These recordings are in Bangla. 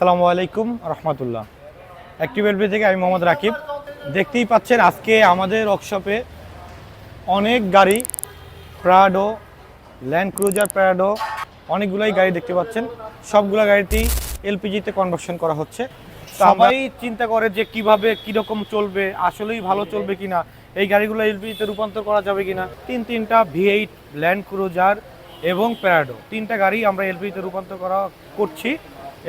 আসসালামু আলাইকুম রহমতুল্লাহ। অ্যাক্টিভ এলবি থেকে আমি মোহাম্মদ রাকিব। দেখতেই পাচ্ছেন আজকে আমাদের ওয়ার্কশপে অনেক গাড়ি প্রাডো ল্যান্ড ক্রুজার প্রাডো অনেকগুলোই গাড়ি দেখতে পাচ্ছেন। সবগুলো গাড়িতেই এলপিজিতে কনভার্সন করা হচ্ছে। সবাই চিন্তা করে যে কীভাবে কীরকম চলবে আসলেই ভালো চলবে কিনা এই গাড়িগুলো এলপিজিতে রূপান্তর করা যাবে কিনা। তিন তিনটা ভি এইট ল্যান্ড ক্রুজার এবং প্যারাডো তিনটা গাড়ি আমরা এলপিজিতে রূপান্তর করা করছি।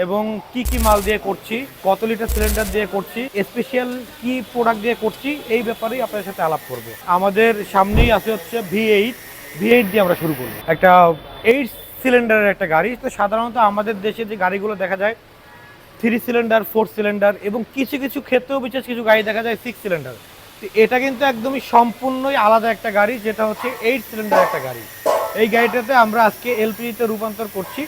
এবং কি কি মাল দিয়ে করছি, কত লিটার সিলিন্ডার দিয়ে করছি স্পেশাল কি প্রোডাক্ট দিয়ে করছি, এই ব্যাপারেই আপনাদের সাথে আলাপ করব। আমাদের সামনেই আছে হচ্ছে ভি এইট ভি এইট দিয়ে আমরা শুরু করব। একটা এইট সিলিন্ডারের একটা গাড়ি, তো সাধারণত আমাদের দেশে যে গাড়িগুলো দেখা যায় থ্রি সিলিন্ডার ফোর সিলিন্ডার এবং কিছু কিছু ক্ষেত্রেও বিশেষ কিছু গাড়ি দেখা যায় সিক্স সিলিন্ডার তো এটা কিন্তু একদমই সম্পূর্ণই আলাদা একটা গাড়ি, যেটা হচ্ছে এইট সিলিন্ডার একটা গাড়ি। এই গাড়িটাতে আমরা আজকে এলপিজিতে রূপান্তর করছি।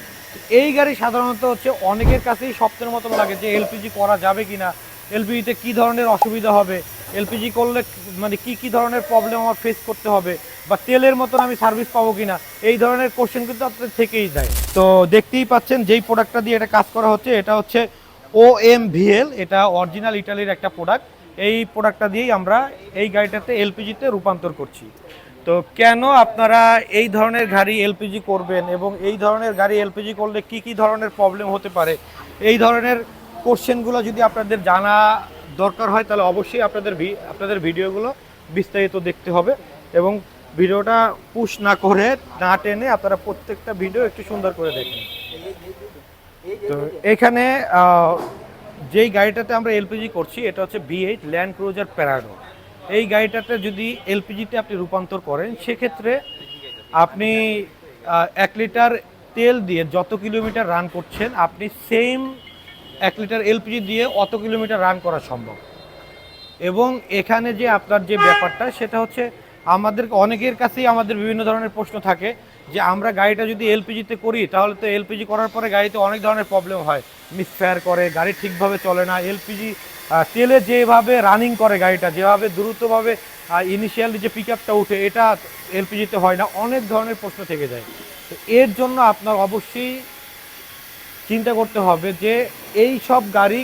এই গাড়ি সাধারণত হচ্ছে অনেকের কাছেই স্বপ্নের মতন লাগে যে এলপিজি করা যাবে কিনা, এলপিজিতে কী ধরনের অসুবিধা হবে, এলপিজি করলে মানে কি কি ধরনের প্রবলেম আমার ফেস করতে হবে বা তেলের মতন আমি সার্ভিস পাবো কিনা, এই ধরনের কোশ্চেন কিন্তু আপনাদের থেকেই যায়। তো দেখতেই পাচ্ছেন যেই প্রোডাক্টটা দিয়ে এটা কাজ করা হচ্ছে, এটা হচ্ছে ও এম ভিএল এটা অরিজিনাল ইটালির একটা প্রোডাক্ট এই প্রোডাক্টটা দিয়েই আমরা এই গাড়িটাতে এলপিজিতে রূপান্তর করছি। তো কেন আপনারা এই ধরনের গাড়ি এলপিজি করবেন এবং এই ধরনের গাড়ি এলপিজি করলে কি কি ধরনের প্রবলেম হতে পারে? এই ধরনের কোশ্চেনগুলো যদি আপনাদের জানা দরকার হয়, তাহলে অবশ্যই আপনাদের আপনাদের ভিডিওগুলো বিস্তারিত দেখতে হবে এবং ভিডিওটা পুশ না করে না টেনে আপনারা প্রত্যেকটা ভিডিও একটু সুন্দর করে দেখেন। তো এখানে যেই গাড়িটাতে আমরা এলপিজি করছি, এটা হচ্ছে V eight Land Cruiser Prado এই গাড়িটাতে যদি এলপিজিতে আপনি রূপান্তর করেন, সেক্ষেত্রে আপনি এক লিটার তেল দিয়ে যত কিলোমিটার রান করছেন, আপনি সেম এক লিটার এলপিজি দিয়ে অত কিলোমিটার রান করা সম্ভব। এবং এখানে যে আপনার যে ব্যাপারটা, সেটা হচ্ছে আমাদের, অনেকের কাছেই আমাদের বিভিন্ন ধরনের প্রশ্ন থাকে যে, আমরা গাড়িটা যদি এলপিজিতে করি, তাহলে তো এলপিজি করার পরে গাড়িতে অনেক ধরনের প্রবলেম হয়। মিসফায়ার করে, গাড়ি ঠিকভাবে চলে না, এলপিজি তেলে যেভাবে রানিং করে গাড়িটা, যেভাবে দ্রুতভাবে ইনিশিয়ালি যে পিক আপটা উঠে, এটা এলপিজিতে হয় না, অনেক ধরনের প্রশ্ন থেকে যায়। তো এর জন্য আপনার অবশ্যই চিন্তা করতে হবে যে, এই সব গাড়ি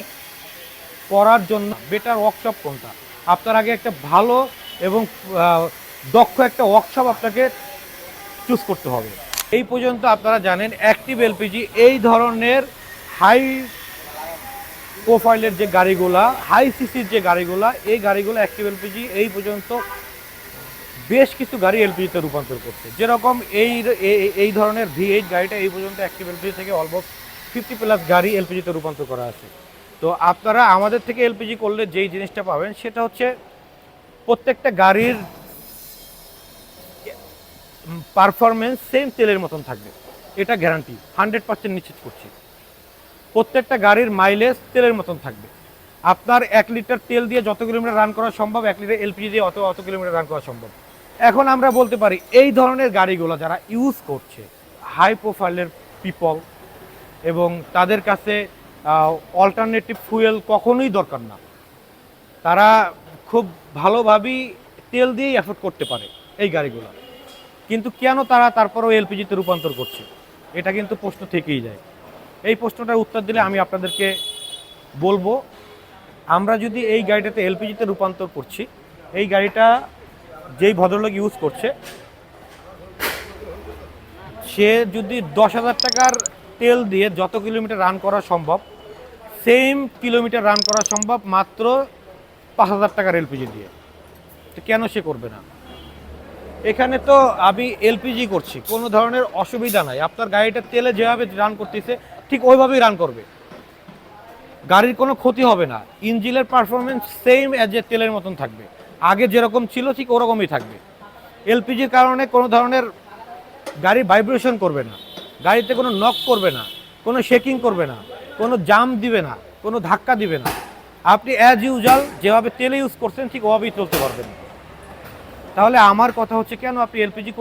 করার জন্য বেটার ওয়ার্কশপ কোনটা? আপনার আগে একটা ভালো এবং দক্ষ একটা ওয়ার্কশপ আপনাকে চুজ করতে হবে। এই পর্যন্ত আপনারা জানেন অ্যাক্টিভ এলপিজি এই ধরনের হাই প্রোফাইলের যে গাড়িগুলা হাই সিসির যে গাড়িগুলা, এই গাড়িগুলো অ্যাক্টিভ এলপিজি এই পর্যন্ত বেশ কিছু গাড়ি এলপিজিতে রূপান্তর করছে। যেরকম এই এই- ধরনের ভি এইট গাড়িটা এই পর্যন্ত অ্যাক্টিভ এলপিজি থেকে অলমোস্ট ফিফটি প্লাস গাড়ি এলপিজিতে রূপান্তর করা আছে। তো আপনারা আমাদের থেকে এলপিজি করলে যেই জিনিসটা পাবেন, সেটা হচ্ছে প্রত্যেকটা গাড়ির পারফরমেন্স সেম তেলের মতন থাকবে। এটা গ্যারান্টি হান্ড্রেড পার্সেন্ট নিশ্চিত করছি। প্রত্যেকটা গাড়ির মাইলেজ তেলের মতন থাকবে। আপনার এক লিটার তেল দিয়ে যত কিলোমিটার রান করা সম্ভব, এক লিটার এলপিজি দিয়ে অত অত কিলোমিটার রান করা সম্ভব। এখন আমরা বলতে পারি, এই ধরনের গাড়িগুলো যারা ইউজ করছে হাই প্রোফাইলের পিপল এবং তাদের কাছে অল্টারনেটিভ ফুয়েল কখনোই দরকার না। তারা খুব ভালোভাবেই তেল দিয়েই এফোর্ড করতে পারে এই গাড়িগুলো। কিন্তু কেন তারা তারপরেও এলপিজিতে রূপান্তর করছে? এটা কিন্তু প্রশ্ন থেকেই যায়। এই প্রশ্নটার উত্তর দিলে আমি আপনাদেরকে বলব, আমরা যদি এই গাড়িটাতে এলপিজিতে রূপান্তর করছি, এই গাড়িটা যেই ভদ্রলোক ইউজ করছে, সে যদি দশ হাজার টাকার তেল দিয়ে যত কিলোমিটার রান করা সম্ভব সেম কিলোমিটার রান করা সম্ভব মাত্র পাঁচ হাজার টাকার এলপিজি দিয়ে। তো কেন সে করবে না? এখানে তো আমি এলপিজি করছি, কোনো ধরনের অসুবিধা নাই। আপনার গাড়িটা তেলে যেভাবে রান করতেছে ঠিক ওইভাবেই রান করবে। গাড়ির কোনো ক্ষতি হবে না। ইঞ্জিনের পারফরমেন্স সেম অ্যাজ এ তেলের মতন থাকবে। আগে যেরকম ছিল, ঠিক ওরকমই থাকবে। এলপিজির কারণে কোনো ধরনের গাড়ি ভাইব্রেশন করবে না। গাড়িতে কোনো নক করবে না, কোনো শেকিং করবে না, কোনো জাম দিবে না, কোনো ধাক্কা দিবে না। আপনি অ্যাজ ইউজাল যেভাবে তেলে ইউজ করছেন, ঠিক ওভাবেই চলতে পারবেন। তাহলে আমার কথা হচ্ছে, কেন আপনি এলপিজি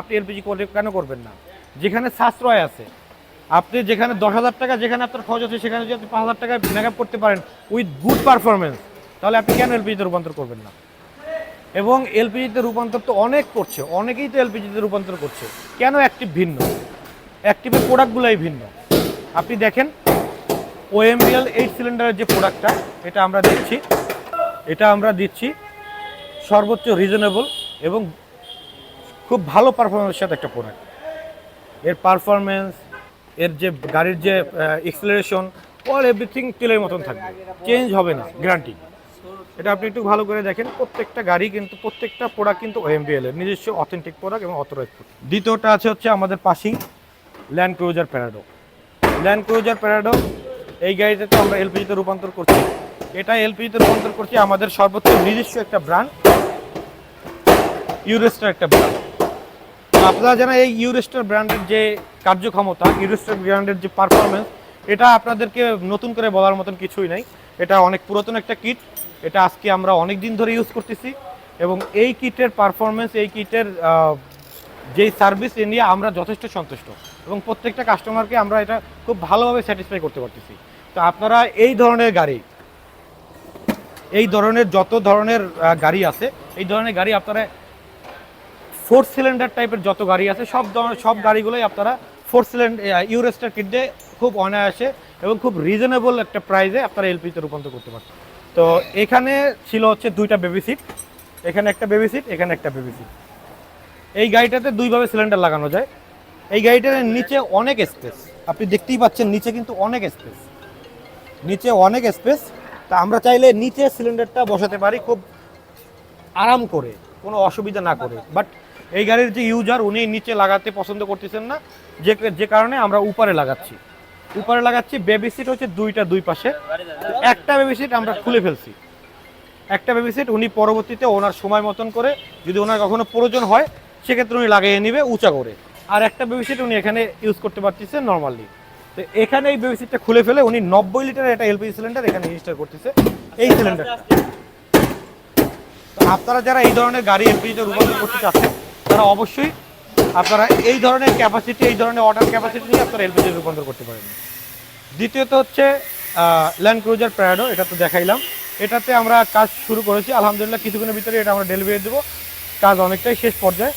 আপনি এলপিজি কেন করবেন না? যেখানে সাশ্রয় আছে আপনি যেখানে দশ হাজার টাকা যেখানে আপনার খরচ আছে, সেখানে যদি আপনি পাঁচ হাজার টাকা মেকআপ করতে পারেন উইথ গুড পারফরমেন্স তাহলে আপনি কেন এলপিজিতে রূপান্তর করবেন না? এবং এলপিজিতে রূপান্তর তো অনেক করছে, অনেকেই তো এলপিজিতে রূপান্তর করছে। কেন অ্যাক্টিভ ভিন্ন? অ্যাক্টিভের প্রোডাক্টগুলোই ভিন্ন। আপনি দেখেন ওএমবিএল এইট সিলিন্ডারের যে প্রোডাক্টটা এটা আমরা দিচ্ছি। এটা আমরা দিচ্ছি সর্বোচ্চ রিজনেবল এবং খুব ভালো পারফরমেন্সের সাথে একটা প্রোডাক্টের পারফরমেন্স এর যে গাড়ির যে এক্সেলারেশন অল এভরিথিং তেলের মতন থাকবে। চেঞ্জ হবে না গ্যারান্টি এটা আপনি একটু ভালো করে দেখেন, প্রত্যেকটা গাড়ি কিন্তু, প্রত্যেকটা প্রোডাক্ট কিন্তু ওএমবিএল এর নিজস্ব অথেন্টিক প্রোডাক্ট এবং অথরাইজ প্রোডাক্ট দ্বিতীয়টা আছে হচ্ছে আমাদের passing Land Cruiser Prado Land Cruiser Prado এই গাড়িটাতে আমরা এলপিজিতে রূপান্তর করছি। এটা এলপিজিতে রূপান্তর করছি আমাদের সর্বোচ্চ নিজস্ব একটা ব্র্যান্ড ইউরেস্টার একটা ব্র্যান্ড আপনারা জানা এই ইউরেস্টার ব্র্যান্ডের যে কার্যক্ষমতা ইউরেস্টার ব্র্যান্ডের যে পারফরমেন্স এটা আপনাদেরকে নতুন করে বলার মতন কিছুই নাই। এটা অনেক পুরাতন একটা কিট এটা আজকে আমরা অনেক দিন ধরে ইউজ করতেছি এবং এই কিটের পারফরমেন্স এই কিটের যেই সার্ভিস এ নিয়ে আমরা যথেষ্ট সন্তুষ্ট এবং প্রত্যেকটা কাস্টমারকে আমরা এটা খুব ভালোভাবে স্যাটিসফাই করতে পারতেছি। তো আপনারা এই ধরনের গাড়ি, এই ধরনের যত ধরনের গাড়ি আছে, এই ধরনের গাড়ি আপনারা ফোর সিলিন্ডার টাইপের যত গাড়ি আছে, সব সব গাড়িগুলোই আপনারা ফোর সিলিন্ডার ইউরেস্টার দিয়ে খুব অনায়াসে এবং খুব রিজনেবল একটা প্রাইসে আপনারা এলপিতে রূপান্তর করতে পারছেন তো এখানে ছিল হচ্ছে দুইটা বেবি সিট এখানে একটা বেবি সিট এখানে একটা বেবি সিট এই গাড়িটাতে দুইভাবে সিলিন্ডার লাগানো যায়। এই গাড়িটার নিচে অনেক স্পেস আপনি দেখতেই পাচ্ছেন নিচে কিন্তু অনেক স্পেস নিচে অনেক স্পেস তা আমরা চাইলে নিচে সিলিন্ডারটা বসাতে পারি খুব আরাম করে, কোনো অসুবিধা না করে। বাট এই গাড়ির যে ইউজার উনি নিচে লাগাতে পছন্দ করতেছেন না। যে যে কারণে আমরা উপরে লাগাচ্ছি। উপরে লাগাচ্ছি বেবি সিট হচ্ছে দুইটা দুই পাশে। একটা বেবি সিট আমরা খুলে ফেলছি। একটা বেবি সিট উনি পরবর্তীতে ওনার সময় মতন করে যদি ওনার কখনো প্রয়োজন হয়, সেক্ষেত্রে উনি লাগিয়ে নেবে উঁচা করে। আর একটা বেবি সিট উনি এখানে ইউজ করতে পারতেছে নর্মালি তো এখানে এই বেবি সিটটা খুলে ফেলে উনি নব্বই লিটার একটা এলপিজি সিলিন্ডার এখানে ইনস্টল করতেছে। এই সিলিন্ডারটা তো আপনারা যারা এই ধরনের গাড়ি এলপিজিতে রূপান্তর করতে চাচ্ছেন তারা অবশ্যই আপনারা এই ধরনের ক্যাপাসিটি এই ধরনের অর্ডার ক্যাপাসিটি নিয়ে আপনারা এলপিজি রূপান্তর করতে পারেন। দ্বিতীয়ত হচ্ছে ল্যান্ড ক্রুজার প্যারাডো এটা তো দেখাইলাম। এটাতে আমরা কাজ শুরু করেছি, আলহামদুলিল্লাহ কিছুদিনের ভিতরে এটা আমরা ডেলিভারি দেবো। কাজ অনেকটাই শেষ পর্যায়ে।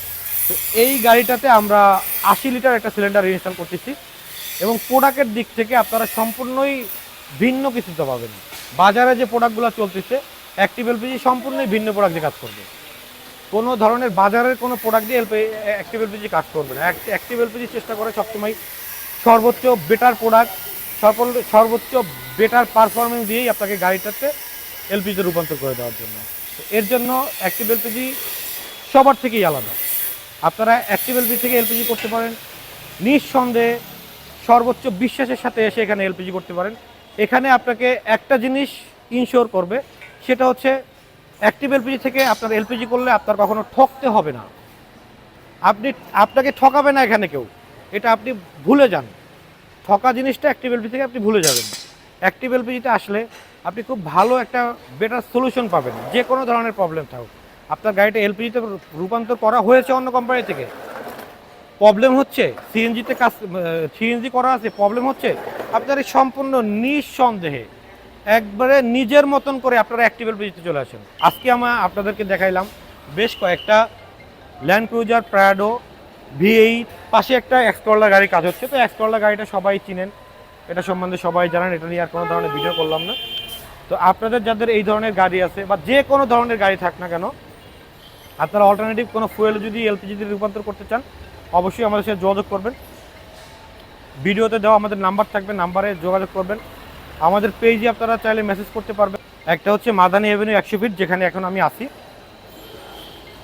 তো এই গাড়িটাতে আমরা আশি লিটার একটা সিলিন্ডার ইনস্টল করতেছি এবং প্রোডাক্টের দিক থেকে আপনারা সম্পূর্ণই ভিন্ন কিছুতে পাবেন। বাজারে যে প্রোডাক্টগুলো চলতেছে অ্যাক্টিভ এলপিজি সম্পূর্ণই ভিন্ন প্রোডাক্ট কাজ করবে। কোনো ধরনের বাজারের কোনো প্রোডাক্ট দিয়ে এলপি অ্যাক্টিভ এলপিজি কাজ করবে না। অ্যাক্টিভ এলপিজি চেষ্টা করে সবসময় সর্বোচ্চ বেটার প্রোডাক্ট সর্বোচ্চ বেটার পারফরমেন্স দিয়েই আপনাকে গাড়িটাতে এলপিজিতে রূপান্তর করে দেওয়ার জন্য। এর জন্য অ্যাক্টিভ এলপিজি সবার থেকেই আলাদা। আপনারা অ্যাক্টিভ এলপিজি থেকে এলপিজি করতে পারেন, নিঃসন্দেহে সর্বোচ্চ বিশ্বাসের সাথে এসে এখানে এলপিজি করতে পারেন। এখানে আপনাকে একটা জিনিস ইনশিওর করবে, সেটা হচ্ছে অ্যাক্টিভ এলপিজি থেকে আপনার এলপিজি করলে আপনার কখনো ঠকতে হবে না। আপনি, আপনাকে ঠকাবে না এখানে কেউ। এটা আপনি ভুলে যান। ঠকা জিনিসটা অ্যাক্টিভ এলপিজি থেকে আপনি ভুলে যাবেন। অ্যাক্টিভ এলপিজিতে আসলে আপনি খুব ভালো একটা বেটার সলিউশন পাবেন। যে কোনো ধরনের প্রবলেম থাকুক। আপনার গাড়িটা এলপিজিতে রূপান্তর করা হয়েছে অন্য কোম্পানি থেকে। প্রবলেম হচ্ছে সিএনজিতে কাজ সিএনজি করা আছে প্রবলেম হচ্ছে, আপনার এই সম্পূর্ণ নিঃসন্দেহে একবারে নিজের মতন করে আপনারা অ্যাক্টিভ এলপিজিতে চলে আসেন। আজকে আমরা আপনাদেরকে দেখাইলাম বেশ কয়েকটা Land Cruiser Prado V eight পাশে একটা এক্সট্রলার গাড়ি কাজ হচ্ছে। তো এক্সট্রলার গাড়িটা সবাই চিনেন, এটা সম্বন্ধে সবাই জানেন, এটা নিয়ে আর কোনো ধরনের ভিডিও করলাম না। তো আপনাদের যাদের এই ধরনের গাড়ি আছে বা যে কোনো ধরনের গাড়ি থাক না কেন, আপনারা অল্টারনেটিভ কোনো ফুয়েল যদি এলপিজিতে রূপান্তর করতে চান, অবশ্যই আমাদের সাথে যোগাযোগ করবেন। ভিডিওতে দেওয়া আমাদের নাম্বার থাকবে নাম্বারে যোগাযোগ করবেন। আমাদের পেজে আপনারা চাইলে মেসেজ করতে পারবেন। একটা হচ্ছে মাদানী এভিনিউ একশো ফিট যেখানে এখন আমি আসি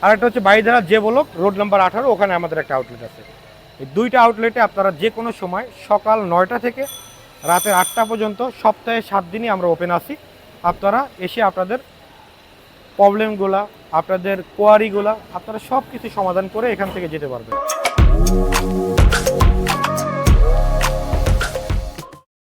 আর একটা হচ্ছে বাইধারা যে বলক রোড নাম্বার আঠারো, ওখানে আমাদের একটা আউটলেট আছে। এই দুইটা আউটলেটে আপনারা যে কোনো সময় সকাল নয়টা থেকে রাতের আটটা পর্যন্ত, সপ্তাহে সাত দিনই আমরা ওপেন আসি আপনারা এসে আপনাদের প্রবলেমগুলা আপনাদের কোয়ারিগুলা আপনারা সব কিছু সমাধান করে এখান থেকে যেতে পারবেন।